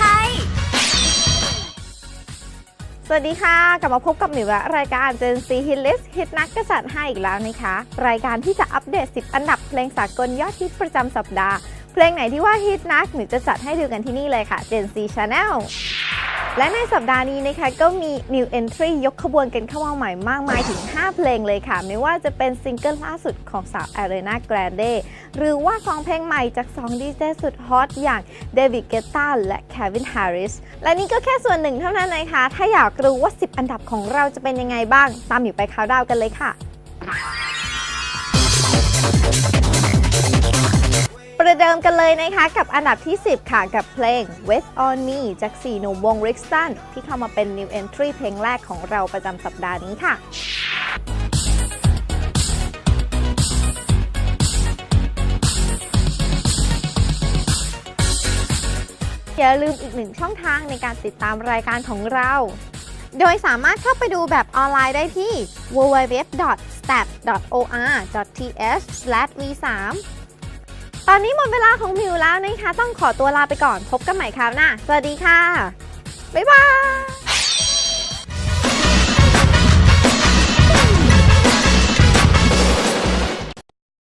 ให้ สวัสดีค่ะ กลับมาพบกับหมิวและรายการ Gen Z Hit List Hit นักกษัตริย์ให้อีกแล้วนะคะ รายการที่จะอัปเดต 10 อันดับเพลงสากลยอดฮิตประจำสัปดาห์ เพลงไหนที่ว่าฮิตนักหมิวจะจัดให้ดูกันที่นี่เลยค่ะ Gen Z Channel และในสัปดาห์นี้นะคะก็มี New Entry ยกขบวนกันเข้ามาใหม่มากมายถึง 5 เพลงเลยค่ะ ไม่ว่าจะเป็นซิงเกิลล่าสุดของสาว Ariana Grande หรือว่า2เพลงใหม่จาก2ดีเจสุดฮอตอย่างเดวิดเกตตาและแควินแฮร์ริสและนี่ก็แค่ส่วนหนึ่งเท่านั้นนะคะ ถ้าอยากรู้ว่า 10 อันดับของเราจะเป็นยังไงบ้าง ตามอยู่ไปคาวดาวกันเลยค่ะ ประเดิมกันเลยนะคะกับอันดับที่ 10 ค่ะกับเพลง Wait on Me จาก4หนุ่มวง r i x t o n ที่เข้ามาเป็น New Entry เพลงแรกของเราประจำสัปดาห์นี้ค่ะอย่าลืมอีกหนึ่งช่องทางในการติดตามรายการของเรา โดยสามารถเข้าไปดูแบบออนไลน์ได้ที่ www.stat.or.th/v3 ตอนนี้หมดเวลาของมิวแล้วนะคะ ต้องขอตัวลาไปก่อนพบกันใหม่คราวหน้า สวัสดีค่ะ บ๊ายบาย